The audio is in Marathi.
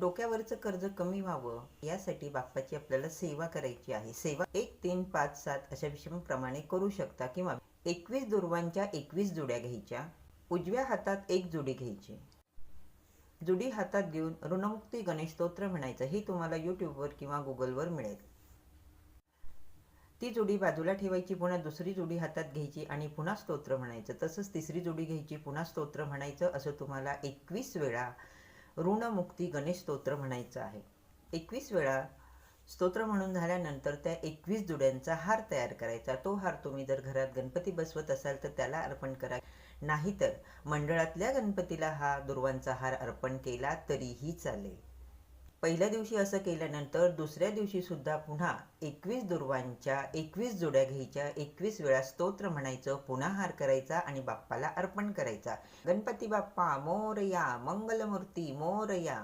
डोक्यावरचं कर्ज कमी व्हावं यासाठी बाप्पाची आपल्याला सेवा करायची आहे. सेवा एक तीन पाच सात अशा विषमप्रमाणे करू शकता किंवा एकवीस दुर्वांच्या एकवीस जुड्या घ्यायच्या. उजव्या हातात एक जुडी घ्यायची. जुडी हातात घेऊन ऋणमुक्ती गणेश स्तोत्र म्हणायचं हे तुम्हाला यूट्यूबवर किंवा गुगलवर मिळेल. ती जोडी बाजूला ठेवायची पुन्हा दुसरी जोडी हातात घ्यायची आणि पुन्हा स्तोत्र म्हणायचं. तसंच तिसरी जोडी घ्यायची पुन्हा स्तोत्र म्हणायचं असं तुम्हाला एकवीस वेळा ऋणमुक्ती गणेश स्तोत्र म्हणायचं आहे. एकवीस वेळा स्तोत्र म्हणून झाल्यानंतर त्या एकवीस जुड्यांचा हार तयार करायचा. तो हार तुम्ही जर घरात गणपती बसवत असाल तर त्याला अर्पण करा. नाहीतर मंडळातल्या गणपतीला हा दुर्वांचा हार अर्पण केला तरीही चालेल. पहिल्या दिवशी असं केल्यानंतर दुसऱ्या दिवशी सुद्धा पुन्हा एकवीस दुर्वांच्या एकवीस जोड्या घ्यायच्या एकवीस वेळा स्तोत्र म्हणायचं पुन्हा हार करायचा आणि बाप्पाला अर्पण करायचा. गणपती बाप्पा मोरया मंगलमूर्ती मोरया.